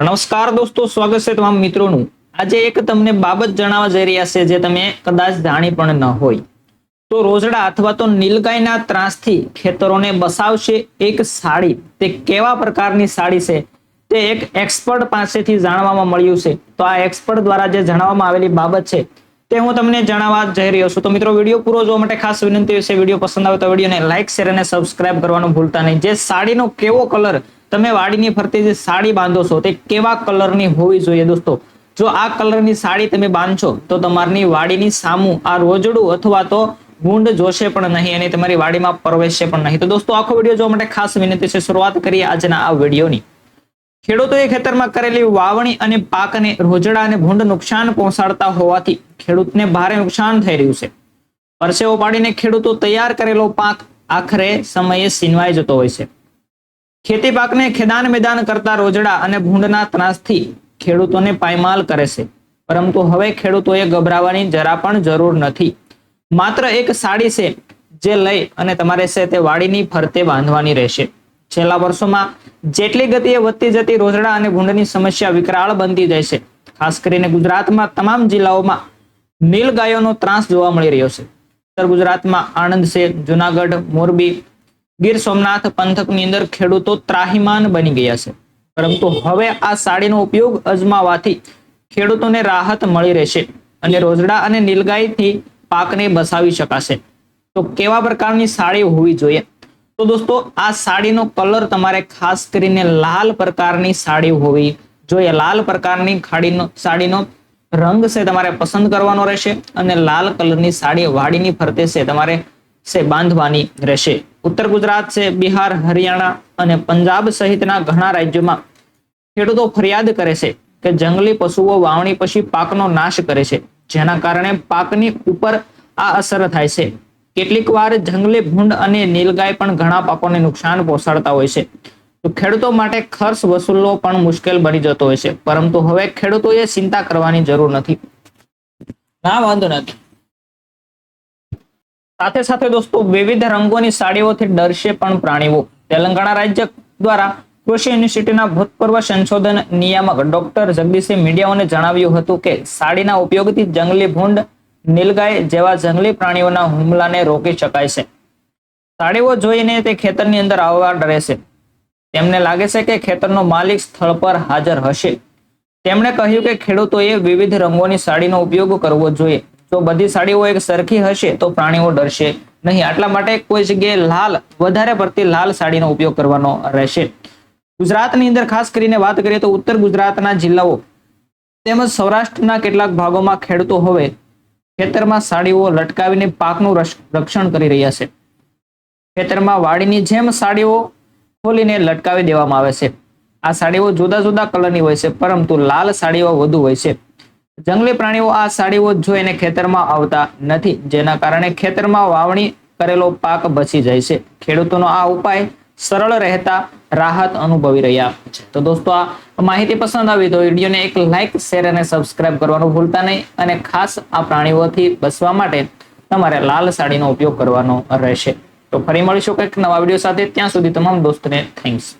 નમસ્કાર દોસ્તો, સ્વાગત છે તમામ મિત્રોનું. આજે એક તમને બાબત જણાવવા જઈ રહ્યા છે જે તમે કદાચ જાણી પણ ન હોય. તો રોજડા અથવા તો નીલગાયના ત્રાસથી ખેતરોને બસાવશે એક સાડી. તે કેવા પ્રકારની સાડી છે? તે એક એક્સપર્ટ પાસેથી જાણવામાં મળ્યું છે. તો આ એક્સપર્ટ દ્વારા જે જણાવવામાં આવેલી બાબત છે તે હું તમને જણાવવા જઈ રહ્યો છું. તો મિત્રો, વીડિયો પૂરો જોવા માટે ખાસ વિનંતી છે, વીડિયો પસંદ આવે તો વિડીયોને લાઇક શેર અને સબસ્ક્રાઇબ કરવાનું ભૂલતા નહીં. જે સાડીનો કેવો કલર તમે વાડીની ફરતે જે સાડી બાંધો છો, તે કેવા કલરની હોવી જોઈએ દોસ્તો? જો આ કલરની સાડી તમે બાંધશો, તો તમારી વાડીની સામું આ રોજડું અથવા તો ગુંડ જોશે પણ નહીં અને તમારી વાડીમાં પ્રવેશશે પણ નહીં. તો દોસ્તો, આખો વીડિયો જોવા માટે ખાસ વિનંતી છે, શરૂઆત કરીએ આજના આ વિડીયોની. ખેડૂતોએ ખેતરમાં કરેલી વાવણી અને પાકને રોજડા અને ભૂંડ નુકસાન પહોંચાડતા હોવાથી ખેડૂતને ભારે નુકસાન થઈ રહ્યું છે. પરસેવો પાડીને ખેડૂતો તૈયાર કરેલો પાક આખરે સમયે સીનવાઈ જતો હોય છે. ખેતી પાકને ખેદાન મેદાન કરતા રોજડા અને ભૂંડના ત્રાસથી ખેડૂતોને પાયમાલ કરે છે. પરંતુ હવે ખેડૂતોએ ગભરાવાની જરા પણ જરૂર નથી. માત્ર એક સાડી છે જે લઈ અને તમારે છે તે વાડીની ફરતે બાંધવાની રહેશે. છેલ્લા વર્ષોમાં જેટલી ગતિએ વધતી જતી રોજડા અને ભૂંડની સમસ્યા વિકરાળ બનતી જાય છે. ખાસ કરીને ગુજરાતમાં તમામ જિલ્લાઓમાં નીલગાયોનો ત્રાસ જોવા મળી રહ્યો છે. ઉત્તર ગુજરાતમાં આણંદ છે, જુનાગઢ, મોરબી, ગીર સોમનાથ પંથકની અંદર ખેડૂતો ત્રાહિમાન બની ગયા છે. પરંતુ હવે આ સાડીનો ઉપયોગ અજમાવાથી ખેડૂતોને રાહત મળી રહેશે અને રોજડા અને નીલગાયથી પાકને બસાવી શકાશે. તો કેવા પ્રકારની સાડી હોવી જોઈએ? તો દોસ્તો, આ સાડીનો કલર તમારે ખાસ કરીને લાલ પ્રકારની સાડી હોવી જોઈએ. લાલ પ્રકારની ખાડીનો સાડીનો રંગ છે તમારે પસંદ કરવાનો રહેશે અને લાલ કલરની સાડી વાડીની ફરતે છે તમારે છે બાંધવાની રહેશે. ઉત્તર ગુજરાત છે, બિહાર, હરિયાણા અને પંજાબ સહિતના ઘણા રાજ્યોમાં ખેડૂતો ફરિયાદ કરે છે કે જંગલી પશુઓ વાવણી પછી પાકનો નાશ કરે છે. જેના કારણે પાકની ઉપર આ અસર થાય છે. કેટલીક વાર જંગલી ભૂંડ અને નીલગાય પણ ઘણા પાકોને નુકસાન પહોંચાડતા હોય છે. તો ખેડૂતો માટે ખર્ચ વસૂલવો પણ મુશ્કેલ બની જતો હોય છે. પરંતુ હવે ખેડૂતોએ ચિંતા કરવાની જરૂર નથી. ના વાંધો નથી. સાથે સાથે દોસ્તો વિવિધ રંગોની સાડીઓથી ડરશે પણ પ્રાણીઓ. તેલંગાણા રાજ્ય દ્વારા કૃષિ યુનિવર્સિટીના ભૂતપૂર્વ સંશોધન નિયામક ડોક્ટર જગદીશે મીડિયાઓને જણાવ્યું હતું કે સાડીના ઉપયોગથી જંગલી ભૂંડ નીલગાય જેવા જંગલી પ્રાણીઓના હુમલાને રોકી શકાય છે. સાડીઓ જોઈને તે ખેતરની અંદર આવવા ડરે છે. તેમને લાગે છે કે ખેતરનો માલિક સ્થળ પર હાજર હશે. તેમણે કહ્યું કે ખેડૂતોએ વિવિધ રંગોની સાડીનો ઉપયોગ કરવો જોઈએ. જો બધી સાડીઓ એક સરખી હશે, તો પ્રાણીઓ ડરશે નહીં. આટલા માટે કોઈ જગ્યાએ લાલ, વધારે પડતી લાલ સાડીનો ઉપયોગ કરવાનો રહેશે. ગુજરાતની અંદર ખાસ કરીને વાત કરીએ તો ઉત્તર ગુજરાતના જિલ્લાઓ તેમજ સૌરાષ્ટ્રના કેટલાક ભાગોમાં ખેડૂતો હવે ખેતરમાં સાડીઓ લટકાવીને પાકનું રક્ષણ કરી રહ્યા છે. ખેતરમાં વાડીની જેમ સાડીઓ ખોલીને લટકાવી દેવામાં આવે છે. આ સાડીઓ જુદા જુદા કલરની હોય છે, પરંતુ લાલ સાડીઓ વધુ હોય છે. જંગલી પ્રાણીઓ આ સાડીઓ જોઈને ખેતરમાં આવતા નથી, જેના કારણે ખેતરમાં વાવણી કરેલો પાક બચી જાય છે. ખેડૂતોનો આ ઉપાય સરળ રહેતા રાહત અનુભવી રહ્યા છે. તો દોસ્તો, આ માહિતી પસંદ આવી તો વિડીયોને એક લાઇક શેર અને સબસ્ક્રાઇબ કરવાનું ભૂલતા નહીં અને ખાસ આ પ્રાણીઓથી બચવા માટે તમારે લાલ સાડીનો ઉપયોગ કરવાનો રહેશે. તો ફરી મળીશું કંઈક નવા વીડિયો સાથે. ત્યાં સુધી તમામ દોસ્તને થેન્ક્સ